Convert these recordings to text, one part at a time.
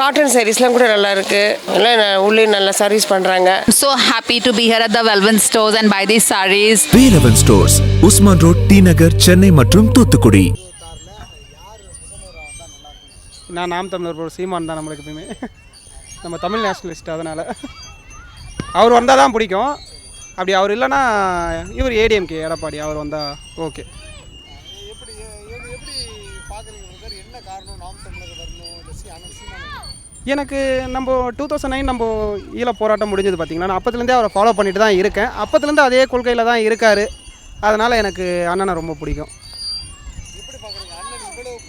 Cotton சாரீஸ்லாம் கூட நல்லா இருக்கு எல்லாம் உள்ளே நல்லா சர்வீஸ் பண்ணுறாங்க I'm so happy to be here at the Velvet stores and buy these sarees. Velavan stores Usman road T Nagar Chennai மற்றும் தூத்துக்குடி. நான் நாம் தமிழர் ப்ரோ சீமான் தான் நம்மளுக்கு எப்பயுமே. நம்ம தமிழ் நேஷ்னலிஸ்ட் அதனால். அவர் வந்தால் தான் பிடிக்கும். அப்படி அவர் இல்லைன்னா இவர் ஏடிஎம்கே எடப்பாடி அவர் வந்தால் ஓகே எனக்கு நம்ம டூ தௌசண்ட் நைன் நம்ம ஈழ போராட்டம் முடிஞ்சது பார்த்தீங்கன்னா நான் அப்பத்துலேருந்தே அவரை ஃபாலோ பண்ணிட்டு தான் இருக்கேன். அப்பத்துலேருந்து அதே கொள்கையில் தான் இருக்கார். அதனால் எனக்கு அண்ணனை ரொம்ப பிடிக்கும்.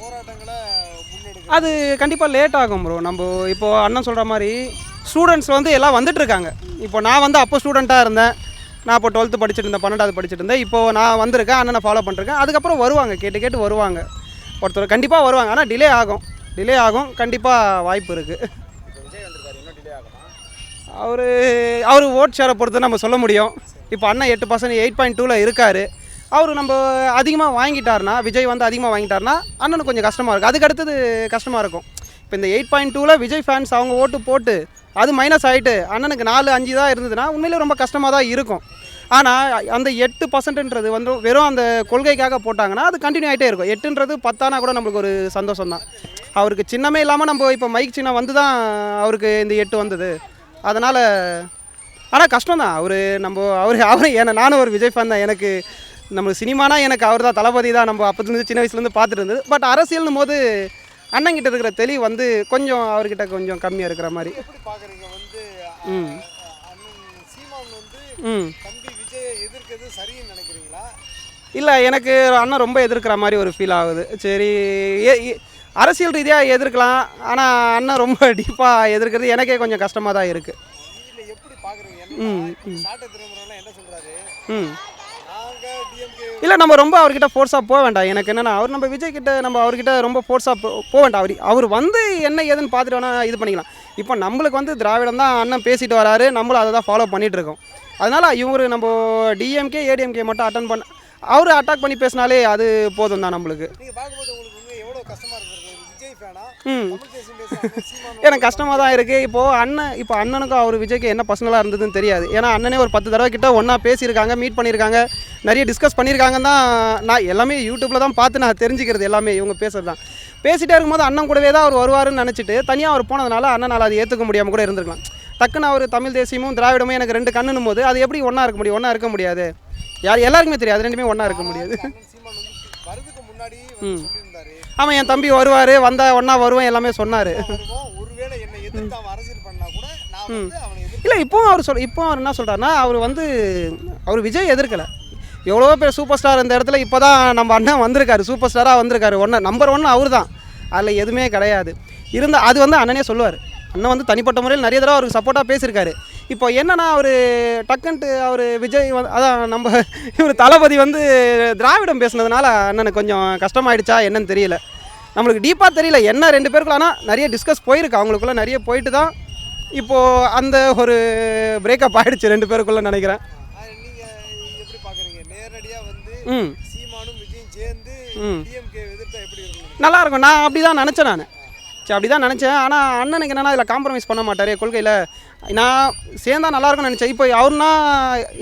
போராட்டங்களை அது கண்டிப்பாக லேட் ஆகும் ப்ரோ நம்ம இப்போது அண்ணன் சொல்கிற மாதிரி ஸ்டூடெண்ட்ஸ் வந்து எல்லாம் வந்துட்டுருக்காங்க இப்போ நான் வந்து அப்போ ஸ்டூடெண்ட்டாக இருந்தேன். நான் இப்போ டுவெல்த்து படிச்சுட்டு இருந்தேன் பன்னெண்டாவது படிச்சுட்டு இருந்தேன். இப்போ நான் வந்திருக்கேன் அண்ணனை ஃபாலோ பண்ணிருக்கேன் அதுக்கப்புறம் வருவாங்க கேட்டு கேட்டு வருவாங்க. ஒருத்தர் கண்டிப்பாக வருவாங்க. ஆனால் டிலே ஆகும். டிலே ஆகும். கண்டிப்பாக வாய்ப்பு இருக்குது அவர் அவர் ஓட் ஷேரை பொறுத்து நம்ம சொல்ல முடியும். இப்போ அண்ணன் எட்டு பர்சன்ட் எயிட் பாயிண்ட் டூவில் இருக்கார். அவர் நம்ம அதிகமாக வாங்கிட்டார்னா விஜய் வந்து அதிகமாக வாங்கிட்டார்னா அண்ணனுக்கு கொஞ்சம் கஷ்டமாக இருக்கும் அதுக்கு அடுத்தது கஷ்டமாக இருக்கும். இப்போ இந்த எயிட் பாயிண்ட் டூவில் விஜய் ஃபேன்ஸ் அவங்க ஓட்டு போட்டு அது மைனஸ் ஆகிட்டு அண்ணனுக்கு நாலு அஞ்சு தான் இருந்ததுன்னா உண்மையிலே ரொம்ப கஷ்டமாக தான் இருக்கும். ஆனால் அந்த எட்டு பர்சன்ட்ன்றது வந்து வெறும் அந்த கொள்கைக்காக போட்டாங்கன்னா அது கண்டினியூ ஆகிட்டே இருக்கும். எட்டுன்றது பத்தானா கூட நம்மளுக்கு ஒரு சந்தோஷம் தான் அவருக்கு சின்னமே இல்லாமல் நம்ம இப்போ மைக் சின்னம் வந்து தான் அவருக்கு இந்த எட்டு வந்தது. அதனால் ஆனால் கஷ்டம் தான் அவர் நம்ம அவர் அவர் ஏன்னா நானும் ஒரு விஜய் ஃபேன் தான். எனக்கு நம்ம சினிமானா எனக்கு அவர் தான் தளபதி தான் நம்ம அப்பத்துலேருந்து சின்ன வயசுலேருந்து பார்த்துட்டு இருந்தது. பட் அரசியல்னும் போது அண்ணங்கிட்ட இருக்கிற தெளிவு வந்து கொஞ்சம் அவர்கிட்ட கொஞ்சம் கம்மியாக இருக்கிற மாதிரி. எப்படி பார்க்குறீங்க வந்து ம். ம். தம்பி விஜயை எதிர்க்கிறது சரின்னு நினைக்கிறீங்களா? இல்லை எனக்கு அண்ணன் ரொம்ப எதிர்க்கிற மாதிரி ஒரு ஃபீல் ஆகுது. சரி அரசியல் ரீதியாக எதிர்க்கலாம். ஆனால் அண்ணன் ரொம்ப டீப்பாக எதிர்க்கிறது எனக்கே கொஞ்சம் கஷ்டமாக தான் இருக்குது ம், ம். இல்லை நம்ம ரொம்ப அவர்கிட்ட ஃபோர்ஸாக போக வேண்டாம். எனக்கு என்னென்னா அவர் நம்ம விஜய் கிட்ட நம்ம அவர்கிட்ட ரொம்ப ஃபோர்ஸாக போக வேண்டாம். அவர் அவர் வந்து என்ன ஏதுன்னு பார்த்துட்டு வேணால் இது பண்ணிக்கலாம். இப்போ நம்மளுக்கு வந்து திராவிடம் தான் அண்ணன் பேசிட்டு வராரு. நம்மளும் அதை தான் ஃபாலோ பண்ணிட்டு இருக்கோம். அதனால் இவர் நம்ம டிஎம்கே ஏடிஎம்கே மட்டும் அட்டன் பண்ண அவர் அட்டாக் பண்ணி பேசினாலே அது போதும் தான் நம்மளுக்கு எனக்கு கஷ்டமாக தான் இருக்குது இப்போது அண்ணன் இப்போ அண்ணனுக்கும் அவர் விஜய்க்கு என்ன பர்சனலாக இருந்ததுன்னு தெரியாது. ஏன்னா அண்ணனே ஒரு பத்து தடவை கிட்ட ஒன்றா பேசியிருக்காங்க மீட் பண்ணியிருக்காங்க நிறைய டிஸ்கஸ் பண்ணியிருக்காங்கன்னு தான் நான் எல்லாமே யூடியூப்பில் தான் பார்த்து நான் தெரிஞ்சுக்கிறது எல்லாமே இவங்க பேசுறது தான் பேசிகிட்டே இருக்கும்போது அண்ணன் கூடவே தான் அவர் வருவாருன்னு நினச்சிட்டு தனியாக அவர் போனதுனால அண்ணனால் அது ஏற்றுக்க முடியாமல் கூட இருந்திருக்கலாம். டக்குன்னு அவர் தமிழ் தேசியமும் திராவிடமும் எனக்கு ரெண்டு கண்ணுன்னும் போது அது எப்படி ஒன்றா இருக்க முடியும்? ஒன்றா இருக்க முடியாது. யார் எல்லாருக்குமே தெரியும் அது ரெண்டுமே ஒன்றா இருக்க முடியாது. வரதுக்கு முன்னாடி சொல்லியிருந்தாரு. ஆமாம் என் தம்பி வருவார் வந்தால் ஒன்றா வருவேன் எல்லாமே சொன்னார். அவன் அவனை இல்லை இப்போவும் அவர் சொல் இப்போ அவர் என்ன சொல்கிறாருன்னா அவர் வந்து அவர் விஜய் எதிர்க்கலை. எவ்வளோ பேர் சூப்பர் ஸ்டார் இந்த இடத்துல இப்போ தான் நம்ம அண்ணன் வந்திருக்காரு சூப்பர் ஸ்டாராக வந்திருக்காரு. ஒன்று நம்பர் ஒன்று அவர் தான் அதில் எதுவுமே கிடையாது. இருந்த அது வந்து அண்ணனே சொல்லுவார். அண்ணன் வந்து தனிப்பட்ட முறையில் நிறைய தடவை அவருக்கு சப்போர்ட்டாக பேசியிருக்காரு. இப்போ என்னன்னா அவர் டக்குன்ட்டு அவர் விஜய் வந்து அதான் நம்ம இவர் தளபதி வந்து திராவிடம் பேசுனதுனால அண்ணனுக்கு கொஞ்சம் கஷ்டமாயிடுச்சா என்னன்னு தெரியல. நம்மளுக்கு டீப்பாக தெரியல என்ன ரெண்டு பேருக்குள்ள ஆனால் நிறைய டிஸ்கஸ் போயிருக்கு. அவங்களுக்குள்ள நிறைய போயிட்டு தான் இப்போது அந்த ஒரு பிரேக்கப் ஆயிடுச்சு ரெண்டு பேருக்குள்ள நினைக்கிறேன். ம். நல்லா இருக்கும். நான் அப்படி தான் நினச்சேன் நான். சரி அப்படி தான் நினச்சேன். ஆனால் அண்ணனுக்கு என்னென்னா இதில் காம்ப்ரமைஸ் பண்ண மாட்டார். கொள்கையில் நான் சேர்ந்தா நல்லா இருக்கும்னு நினச்சேன். இப்போ அவருன்னா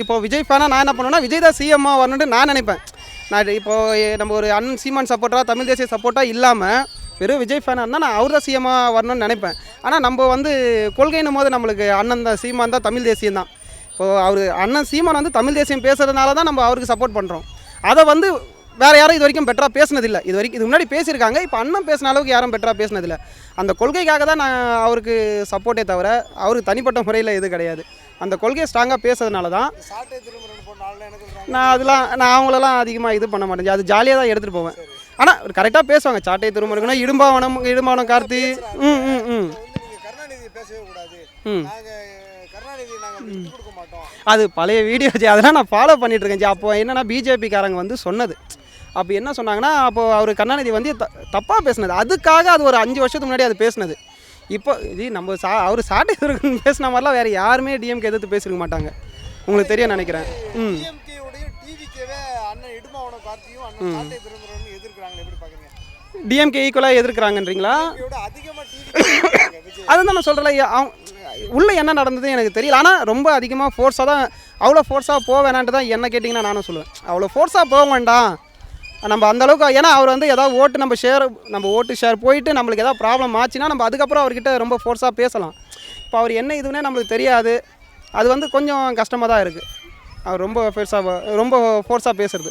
இப்போ விஜய் ஃபேனாக நான் என்ன பண்ணுவேன்னா விஜய் தான் சிஎம்மாக வரணுன்ட்டு நான் நினைப்பேன். நான் இப்போ நம்ம ஒரு அண்ணன் சீமான் சப்போர்ட்டாக தமிழ் தேசிய சப்போர்ட்டாக இல்லாமல் வெறும் விஜய் ஃபேனாக இருந்தால் நான் அவர் தான் சிஎம்மாக வரணும்னு நினைப்பேன். ஆனால் நம்ம வந்து கொள்கைன்னும் போது நம்மளுக்கு அண்ணன் தான் சீமான் தான் தமிழ் தேசியம் தான். இப்போது அவர் அண்ணன் சீமான் வந்து தமிழ் தேசியம் பேசுகிறதுனால தான் நம்ம அவருக்கு சப்போர்ட் பண்ணுறோம் அதை வந்து வேறு யாரும் இது வரைக்கும் பெட்டராக பேசினதில்லை. இது வரைக்கும் இது முன்னாடி பேசியிருக்காங்க இப்போ அண்ணன் பேசின அளவுக்கு யாரும் பெட்டராக பேசினதில்லை. அந்த கொள்கைக்காக தான் நான் அவருக்கு சப்போர்ட்டே தவிர அவருக்கு தனிப்பட்ட முறையில் இது கிடையாது. அந்த கொள்கையை ஸ்ட்ராங்காக பேசுறதுனால தான் நான் அதெல்லாம் நான் அவங்களெல்லாம் அதிகமாக இது பண்ண மாட்டேன். அது ஜாலியாக தான் எடுத்துகிட்டு போவேன். ஆனால் கரெக்டாக பேசுவாங்க. சாட்டை திருமுருகனா இடும்பாவனம் இடும்பாவனம் கார்த்தி. ம் ம் ம். ம். அது பழைய வீடியோ அதெல்லாம் நான் ஃபாலோ பண்ணிட்டு இருக்கேன் ஜி. அப்போ என்னன்னா பிஜேபிக்காரங்க வந்து சொன்னது. அப்போ என்ன சொன்னாங்கன்னா அப்போ அவர் கருணாநிதி வந்து த தப்பாக பேசினது. அதுக்காக அது ஒரு அஞ்சு வருஷத்துக்கு முன்னாடி அது பேசினது. இப்போ ஜி நம்ம சா அவர் சாட்டை இருக்குன்னு பேசின மாதிரிலாம் வேறு யாருமே டிஎம்கே எதிர்த்து பேசிருக்க மாட்டாங்க. உங்களுக்கு தெரியும் நினைக்கிறேன். ம். டிஎம்கே ஈக்குவலாக எதிர்க்கிறாங்கன்றீங்களா? அதுதான் நான் சொல்கிறேன் அவன் உள்ளே என்ன நடந்தது எனக்கு தெரியல. ஆனால் ரொம்ப அதிகமாக ஃபோர்ஸாக தான் அவ்வளோ ஃபோர்ஸாக போக வேணான்ட்டு தான் என்ன கேட்டிங்கன்னா நானும் சொல்லுவேன். அவ்வளோ ஃபோர்ஸாக போக வேண்டாம். நம்ம அந்த அளவுக்கு ஏன்னா அவர் வந்து ஏதாவது ஓட்டு நம்ம ஷேர் நம்ம ஓட்டு ஷேர் போயிட்டு நம்மளுக்கு ஏதாவது ப்ராப்ளம் ஆச்சுன்னா நம்ம அதுக்கப்புறம் அவர்கிட்ட ரொம்ப ஃபோர்ஸாக பேசலாம். இப்போ அவர் என்ன இதுன்னே நம்மளுக்கு தெரியாது. அது வந்து கொஞ்சம் கஷ்டமாக தான் இருக்குது அவர் ரொம்ப ஃபோர்ஸாக ரொம்ப ஃபோர்ஸாக பேசுறது.